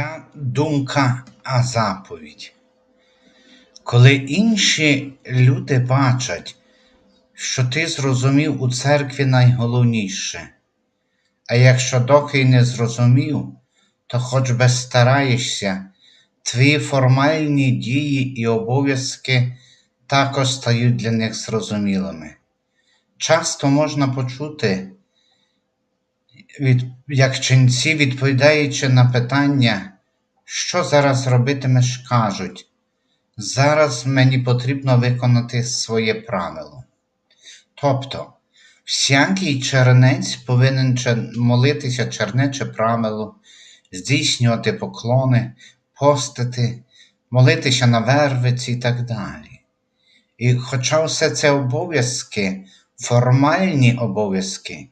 моя думка, а заповідь. Коли інші люди бачать, що ти зрозумів у церкві найголовніше, а якщо доки й не зрозумів, то хоч би стараєшся, твої формальні дії і обов'язки також стають для них зрозумілими. Часто можна почути, від, як ченці, відповідаючи на питання, що зараз робитимеш, кажуть, зараз мені потрібно виконати своє правило. Тобто, всякий чернець повинен молитися чернече правило, здійснювати поклони, постити, молитися на вервиці і так далі. І хоча все це обов'язки, формальні обов'язки,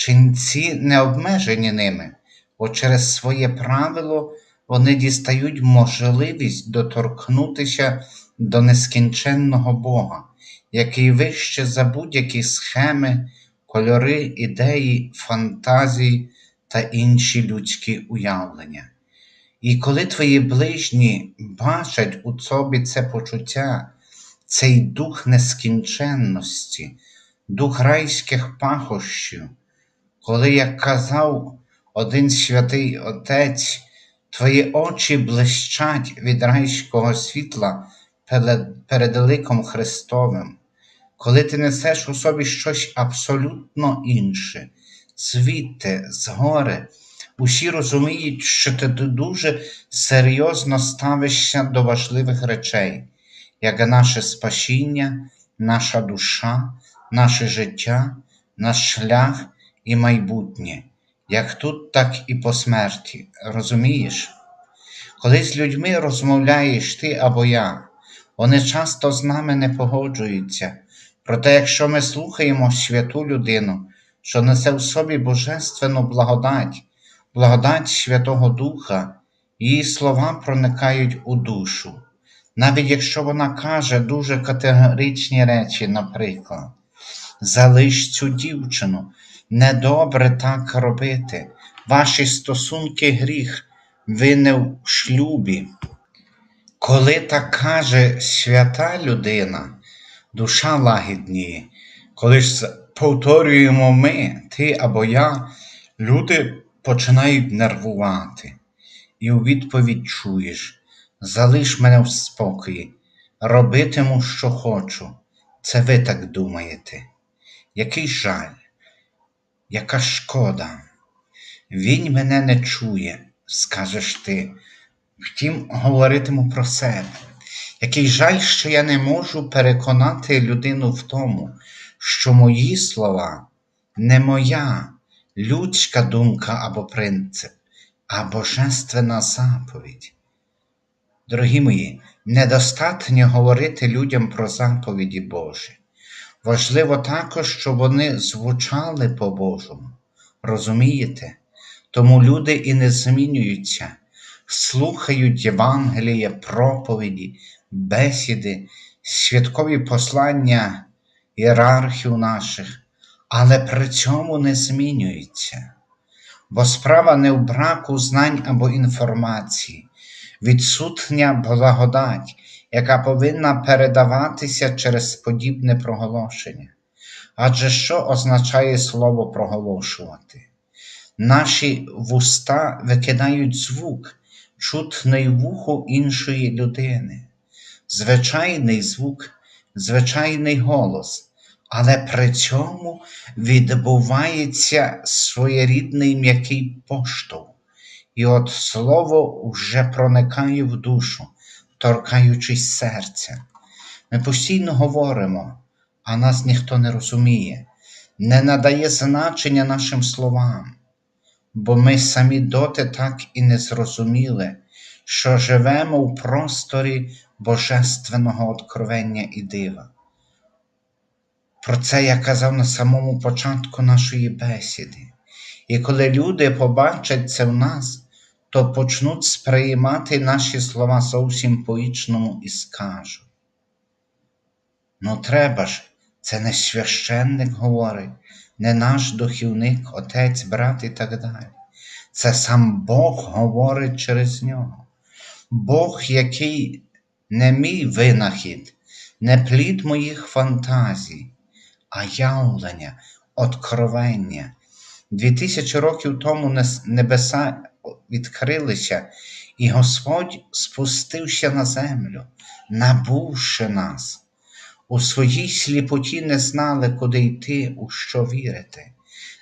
ченці не обмежені ними, бо через своє правило вони дістають можливість доторкнутися до нескінченного Бога, який вище за будь-які схеми, кольори, ідеї, фантазії та інші людські уявлення. І коли твої ближні бачать у собі це почуття, цей дух нескінченності, дух райських пахощів, коли, як казав один святий Отець, твої очі блищать від райського світла перед, ликом Христовим, коли ти несеш у собі щось абсолютно інше, звідти, згори, усі розуміють, що ти дуже серйозно ставишся до важливих речей, як наше спасіння, наша душа, наше життя, наш шлях і майбутнє, як тут, так і по смерті. Розумієш? Коли з людьми розмовляєш ти або я, вони часто з нами не погоджуються. Проте, якщо ми слухаємо святу людину, що несе в собі божественну благодать, благодать Святого Духа, її слова проникають у душу. Навіть якщо вона каже дуже категоричні речі, наприклад, залиш цю дівчину, недобре так робити, ваші стосунки гріх, ви не в шлюбі. Коли так каже свята людина, душа лагідніє, коли ж повторюємо ми, ти або я, люди починають нервувати. І у відповідь чуєш: залиш мене в спокої, робитиму, що хочу. Це ви так думаєте. Який жаль, яка шкода. Він мене не чує, скажеш ти. Втім, говоритиму про себе. Який жаль, що я не можу переконати людину в тому, що мої слова не моя людська думка або принцип, а божественна заповідь. Дорогі мої, недостатньо говорити людям про заповіді Божі. Важливо також, щоб вони звучали по-божому. Розумієте? Тому люди і не змінюються, слухають Євангелія, проповіді, бесіди, святкові послання ієрархів наших, але при цьому не змінюються. Бо справа не в браку знань або інформації, відсутня благодать, яка повинна передаватися через подібне проголошення. Адже що означає слово проголошувати? Наші вуста викидають звук, чутний вуху іншої людини, звичайний звук, звичайний голос, але при цьому відбувається своєрідний м'який поштовх, і от слово вже проникає в душу, торкаючись серця. Ми постійно говоримо, а нас ніхто не розуміє, не надає значення нашим словам, бо ми самі доти так і не зрозуміли, що живемо в просторі божественного откровення і дива. Про це я казав на самому початку нашої бесіди. І коли люди побачать це в нас, то почнуть сприймати наші слова зовсім по-іншому і скажуть. Ну, треба ж, це не священник говорить, не наш духівник, отець, брат і так далі. Це сам Бог говорить через нього. Бог, який не мій винахід, не плід моїх фантазій, а явлення, откровення. Дві тисячі років тому небеса відкрилися, і Господь спустився на землю, набувши нас. У своїй сліпоті не знали, куди йти, у що вірити.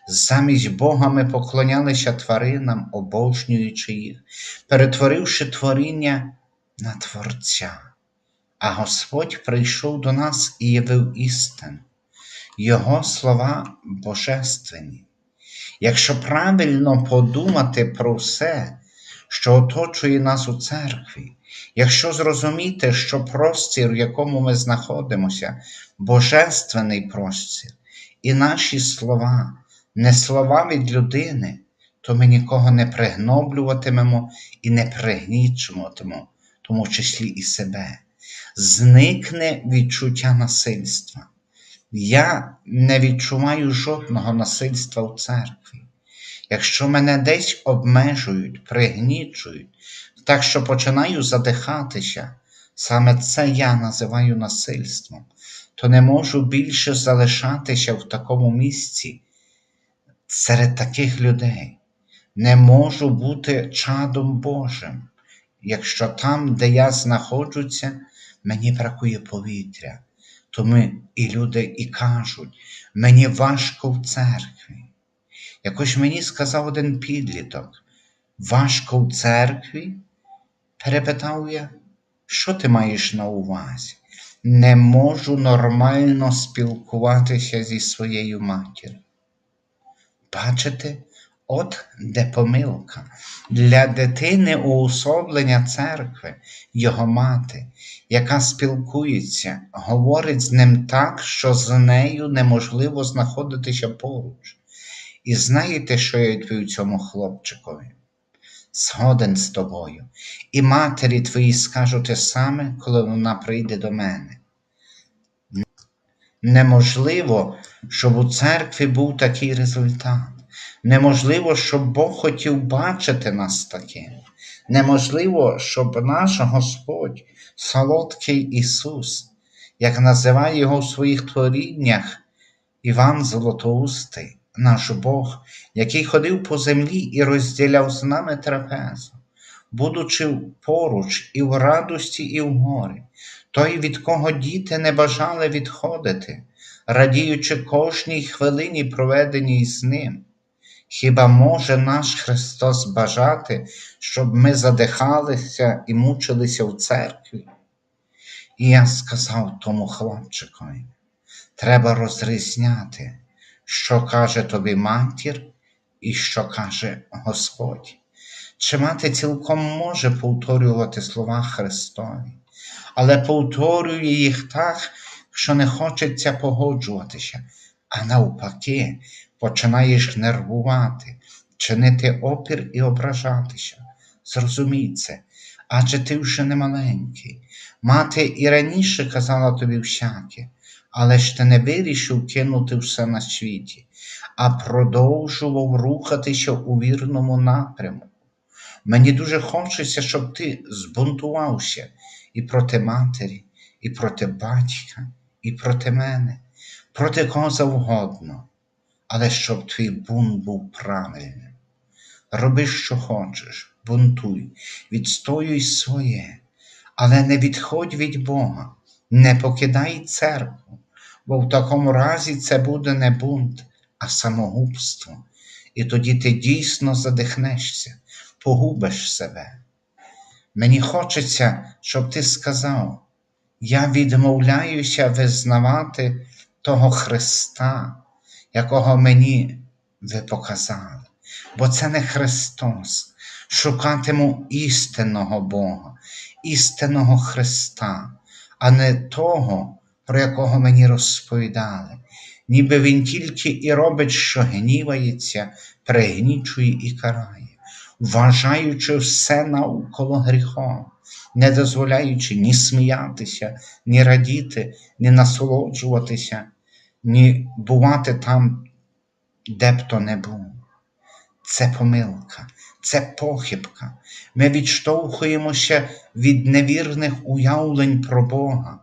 Замість Бога ми поклонялися тваринам, обожнюючи їх, перетворивши творіння на Творця. А Господь прийшов до нас і явив істину. Його слова божественні. Якщо правильно подумати про все, що оточує нас у церкві, якщо зрозуміти, що простір, в якому ми знаходимося, божественний простір, і наші слова, не слова від людини, то ми нікого не пригноблюватимемо і не пригнічуватимемо, тому числі і себе. Зникне відчуття насильства. Я не відчуваю жодного насильства в церкві. Якщо мене десь обмежують, пригнічують, так що починаю задихатися, саме це я називаю насильством, то не можу більше залишатися в такому місці серед таких людей. Не можу бути чадом Божим, якщо там, де я знаходжуся, мені бракує повітря. То ми і люди і кажуть, мені важко в церкві. Якось мені сказав один підліток, важко в церкві? Перепитав я, що ти маєш на увазі? Не можу нормально спілкуватися зі своєю матір'ю. Бачите, от де помилка. Для дитини уособлення церкви, його мати, яка спілкується, говорить з ним так, що з нею неможливо знаходитися поруч. І знаєте, що я відповів цьому хлопчикові? Згоден з тобою. І матері твоїй скажу те саме, коли вона прийде до мене. Неможливо, щоб у церкві був такий результат. Неможливо, щоб Бог хотів бачити нас таким. Неможливо, щоб наш Господь, солодкий Ісус, як називає його в своїх творіннях, Іван Золотоустий, наш Бог, який ходив по землі і розділяв з нами трапезу, будучи поруч і в радості, і в горі, той, від кого діти не бажали відходити, радіючи кожній хвилині, проведеній з ним. Хіба може наш Христос бажати, щоб ми задихалися і мучилися в церкві? І я сказав тому хлопчикові, треба розрізняти, що каже тобі матір і що каже Господь. Чи мати цілком може повторювати слова Христові, але повторює їх так, що не хочеться погоджуватися, а навпаки, починаєш нервувати, чинити опір і ображатися. Зрозумій це, адже ти вже не маленький. Мати і раніше казала тобі всяке, але ж ти не вирішив кинути все на світі, а продовжував рухатися у вірному напрямку. Мені дуже хочеться, щоб ти збунтувався і проти матері, і проти батька, і проти мене, проти кого завгодно, але щоб твій бунт був правильним. Роби, що хочеш, бунтуй, відстоюй своє, але не відходь від Бога, не покидай церкву, бо в такому разі це буде не бунт, а самогубство. І тоді ти дійсно задихнешся, погубиш себе. Мені хочеться, щоб ти сказав, я відмовляюся визнавати того Христа, якого мені ви показали, бо це не Христос. Шукатиму істинного Бога, істинного Христа, а не того, про якого мені розповідали. Ніби Він тільки і робить, що гнівається, пригнічує і карає, вважаючи все навколо гріхом, не дозволяючи ні сміятися, ні радіти, ні насолоджуватися, ні бувати там, де б то не був. Це помилка. це похибка. Ми відштовхуємося від невірних уявлень про Бога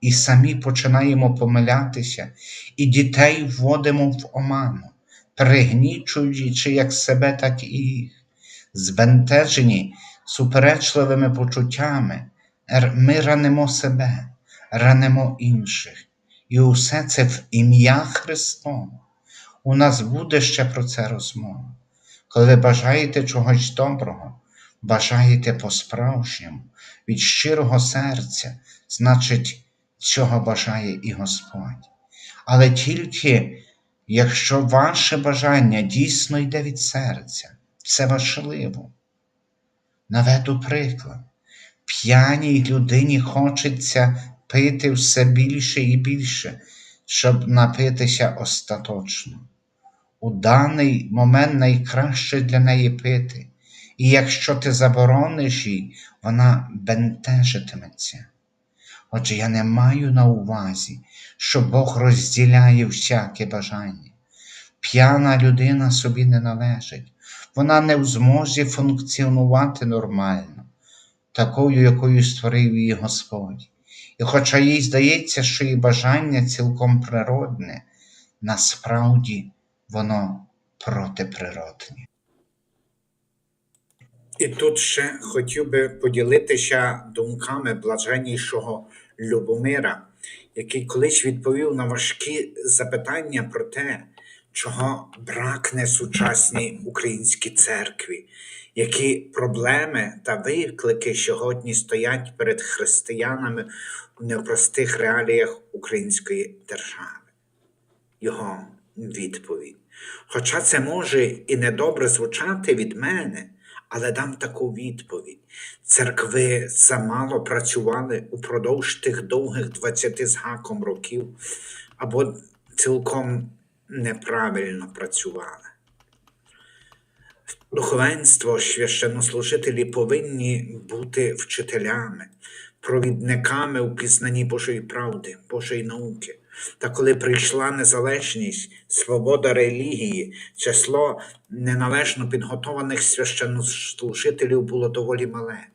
і самі починаємо помилятися, і дітей вводимо в оману, пригнічуючи як себе, так і їх. Збентежені суперечливими почуттями, ми ранимо себе, ранимо інших. І усе це в ім'я Христове. У нас буде ще про це розмова. Коли ви бажаєте чогось доброго, бажаєте по-справжньому, від щирого серця, значить, цього бажає і Господь. Але тільки якщо ваше бажання дійсно йде від серця, це важливо. Наведу приклад. П'яній людині хочеться пити все більше і більше, щоб напитися остаточно. У даний момент найкраще для неї пити, і якщо ти заборониш їй, вона бентежитиметься. Отже, я не маю на увазі, що Бог розділяє всяке бажання. П'яна людина собі не належить, вона не в змозі функціонувати нормально, такою, якою створив її Господь. І хоча їй здається, що її бажання цілком природне, насправді воно протиприродне. І тут ще хотів би поділитися думками блаженнішого Любомира, який колись відповів на важкі запитання про те, чого бракне сучасній українській церкві, які проблеми та виклики сьогодні стоять перед християнами непростих реаліях української держави. Його відповідь. Хоча це може і недобре звучати від мене, але дам таку відповідь. Церкви замало працювали упродовж тих довгих 20 з гаком років, або цілком неправильно працювали. Духовенство, священнослужителі повинні бути вчителями, провідниками у пізнанні Божої правди, Божої науки. Та коли прийшла незалежність, свобода релігії, число неналежно підготованих священнослужителів було доволі мале.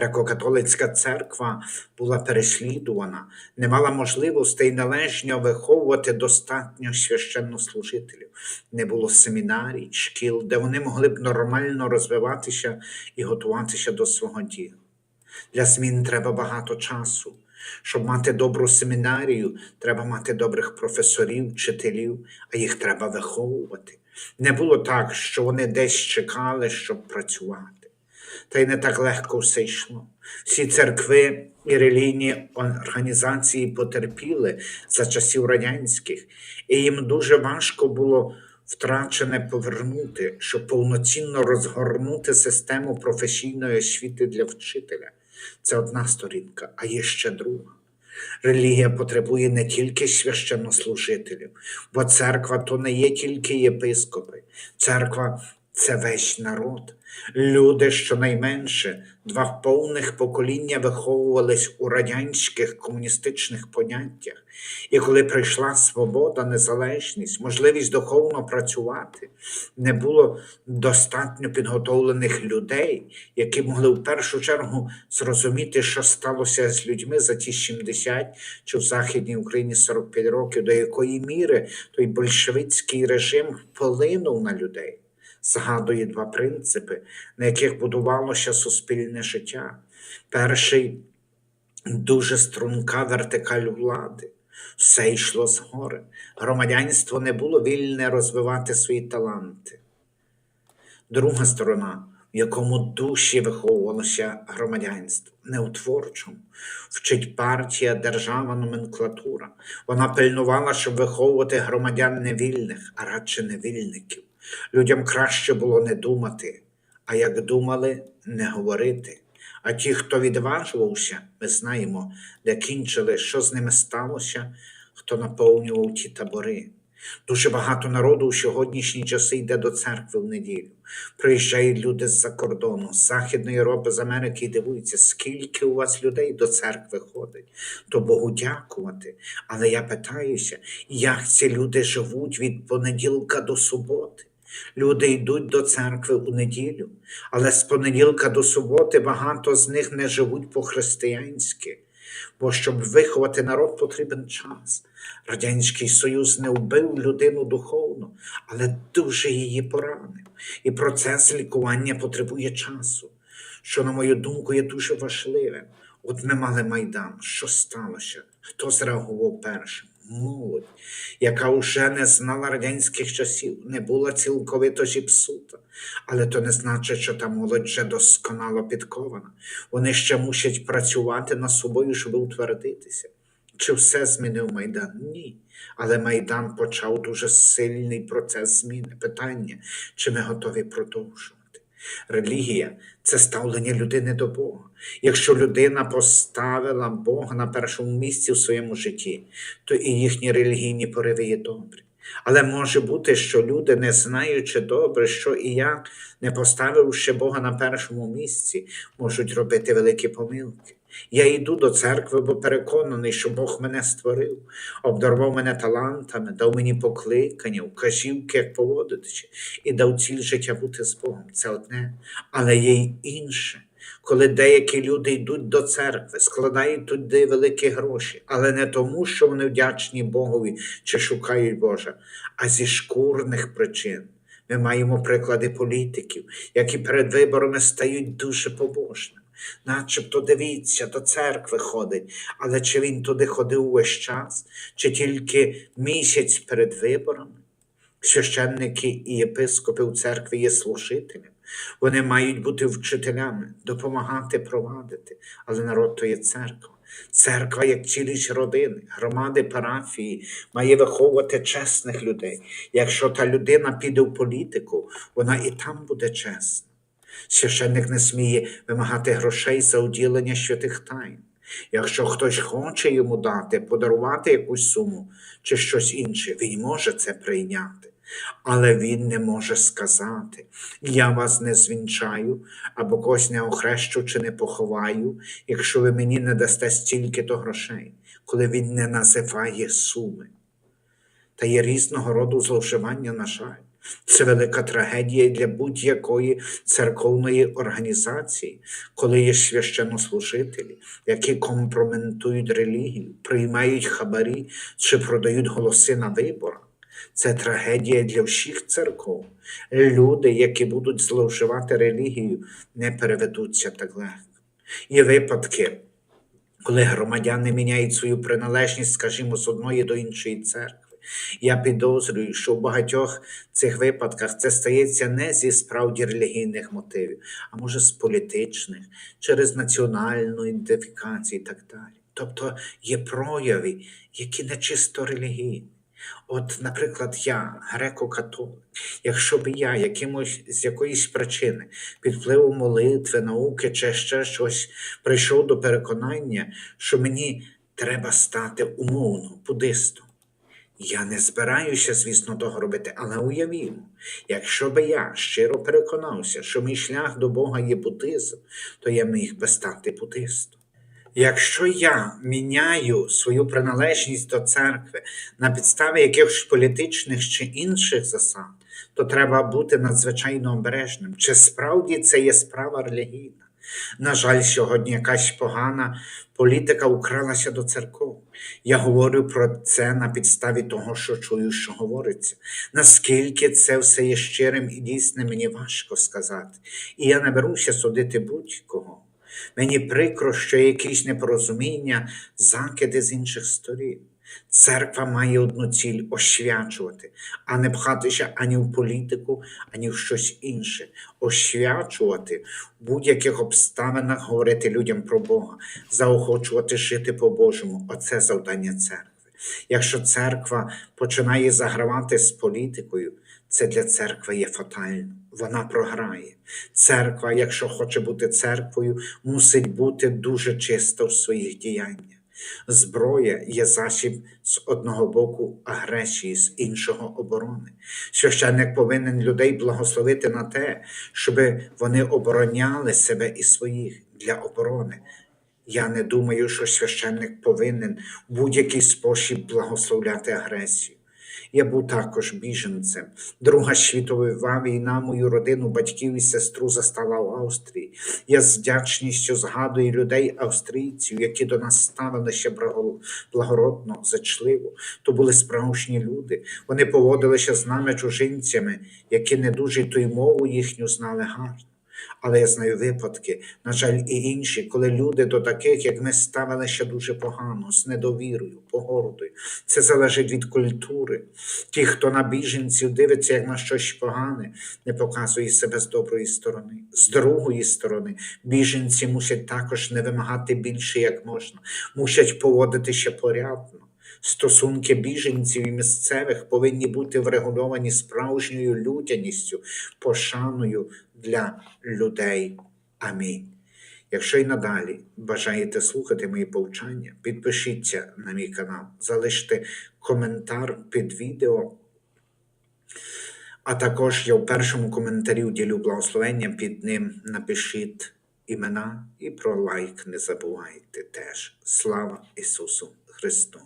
Греко-католицька церква була переслідувана, не мала можливостей належно виховувати достатньо священнослужителів. Не було семінарій, шкіл, де вони могли б нормально розвиватися і готуватися до свого діла. Для змін треба багато часу. Щоб мати добру семінарію, треба мати добрих професорів, вчителів, а їх треба виховувати. Не було так, що вони десь чекали, щоб працювати. Та й не так легко все йшло. Всі церкви і релігійні організації потерпіли за часів радянських, і їм дуже важко було втрачене повернути, щоб повноцінно розгорнути систему професійної освіти для вчителя. Це одна сторінка, а є ще друга. Релігія потребує не тільки священнослужителів, бо церква то не є тільки єпископи. Церква це весь народ. Люди, щонайменше, два повних покоління виховувались у радянських комуністичних поняттях. І коли прийшла свобода, незалежність, можливість духовно працювати, не було достатньо підготовлених людей, які могли в першу чергу зрозуміти, що сталося з людьми за ті 70 чи в Західній Україні 45 років, до якої міри той большевицький режим вплинув на людей. Згадує два принципи, на яких будувалося суспільне життя. Перший дуже струнка вертикаль влади. Все йшло згори. Громадянство не було вільне розвивати свої таланти. Друга сторона, в якому душі виховувалося громадянство, не у творчому, вчить партія, держава, номенклатура. Вона пильнувала, щоб виховувати громадян не вільних, а радше невільників. Людям краще було не думати, а як думали, не говорити. А ті, хто відважувався, ми знаємо, де кінчили, що з ними сталося, хто наповнював ті табори. Дуже багато народу у сьогоднішні часи йде до церкви в неділю. Приїжджають люди з-за кордону, з Західної Європи, з Америки і дивуються, скільки у вас людей до церкви ходить. То Богу дякувати. Але я питаюся, як ці люди живуть від понеділка до суботи? Люди йдуть до церкви у неділю, але з понеділка до суботи багато з них не живуть по-християнськи, бо щоб виховати народ, потрібен час. Радянський Союз не вбив людину духовно, але дуже її поранив. І процес лікування потребує часу, що, на мою думку, є дуже важливим. От ми мали Майдан. Що сталося? Хто зреагував першим? Молодь, яка вже не знала радянських часів, не була цілковито зіпсута. Але то не значить, що та молодь вже досконало підкована. Вони ще мусять працювати над собою, щоб утвердитися. Чи все змінив Майдан? Ні. Але Майдан почав дуже сильний процес зміни. Питання, чи ми готові продовжувати? Релігія це ставлення людини до Бога. Якщо людина поставила Бога на першому місці в своєму житті, то і їхні релігійні пориви є добрі. Але може бути, що люди, не знаючи добре, що і як, не поставивши Бога на першому місці, можуть робити великі помилки. Я йду до церкви, бо переконаний, що Бог мене створив, обдарував мене талантами, дав мені покликання, вказівки, як поводитися, і дав ціль життя бути з Богом. Це одне, але є й інше. Коли деякі люди йдуть до церкви, складають туди великі гроші, але не тому, що вони вдячні Богові чи шукають Божа, а зі шкурних причин. Ми маємо приклади політиків, які перед виборами стають дуже побожними. Начебто дивіться, до церкви ходить, але чи він туди ходив увесь час, чи тільки місяць перед виборами? Священники і єпископи у церкві є служителями. Вони мають бути вчителями, допомагати провадити, але народ то є церква. Церква, як цілість родини, громади парафії, має виховувати чесних людей. Якщо та людина піде в політику, вона і там буде чесна. Священник не сміє вимагати грошей за уділення святих тайн. Якщо хтось хоче йому дати, подарувати якусь суму чи щось інше, він може це прийняти. Але він не може сказати: Я вас не звінчаю, або когось не охрещу чи не поховаю, якщо ви мені не дасте стільки-то грошей, коли він не називає суми. Та є різного роду зловживання, на жаль. Це велика трагедія для будь-якої церковної організації, коли є священнослужителі, які компроментують релігію, приймають хабарі чи продають голоси на виборах. Це трагедія для всіх церков. Люди, які будуть зловживати релігію, не переведуться так легко. Є випадки, коли громадяни міняють свою приналежність, скажімо, з одної до іншої церкви. Я підозрюю, що в багатьох цих випадках це стається не зі справді релігійних мотивів, а може з політичних, через національну ідентифікацію і так далі. Тобто є прояви, які не чисто релігійні. От, наприклад, я, греко-католик, якщо б я якимось з якоїсь причини під впливом молитви, науки чи ще щось прийшов до переконання, що мені треба стати умовно буддистом. Я не збираюся, звісно, того робити, але уявімо, якщо би я щиро переконався, що мій шлях до Бога є буддизм, то я міг би стати буддистом. Якщо я міняю свою приналежність до церкви на підставі якихось політичних чи інших засад, то треба бути надзвичайно обережним. Чи справді це є справа релігійна? На жаль, сьогодні якась погана політика укралася до церков. Я говорю про це на підставі того, що чую, що говориться. Наскільки це все є щирим і дійсним, мені важко сказати. І я не беруся судити будь-кого. Мені прикро, що є якісь непорозуміння, закиди з інших сторін. Церква має одну ціль освячувати, а не пхатися ані в політику, ані в щось інше. Освячувати в будь-яких обставинах говорити людям про Бога, заохочувати жити по-божому. Оце завдання церкви. Якщо церква починає загравати з політикою, це для церкви є фатально. Вона програє. Церква, якщо хоче бути церквою, мусить бути дуже чиста в своїх діяннях. Зброя є засіб з одного боку агресії, з іншого оборони. Священник повинен людей благословити на те, щоб вони обороняли себе і своїх для оборони. Я не думаю, що священник повинен в будь-який спосіб благословляти агресію. Я був також біженцем. Друга світова війна мою родину, батьків і сестру застала в Австрії. Я з вдячністю згадую людей австрійців, які до нас ставилися благо- благородно, зачливо. То були справжні люди. Вони поводилися з нами чужинцями, які не дуже й мову їхню знали гарно. Але я знаю випадки, на жаль, і інші, коли люди до таких, як ми, ставилися дуже погано, з недовірою, погордою. Це залежить від культури. Ті, хто на біженців дивиться як на щось погане, не показує себе з доброї сторони. З другої сторони, біженці мусять також не вимагати більше, як можна, мусять поводитися порядно. Стосунки біженців і місцевих повинні бути врегульовані справжньою людяністю, пошаною для людей. Амінь. Якщо й надалі бажаєте слухати мої повчання, підпишіться на мій канал, залиште коментар під відео. А також я в першому коментарі ділю благословення, під ним напишіть імена і про лайк не забувайте теж. Слава Ісусу Христу!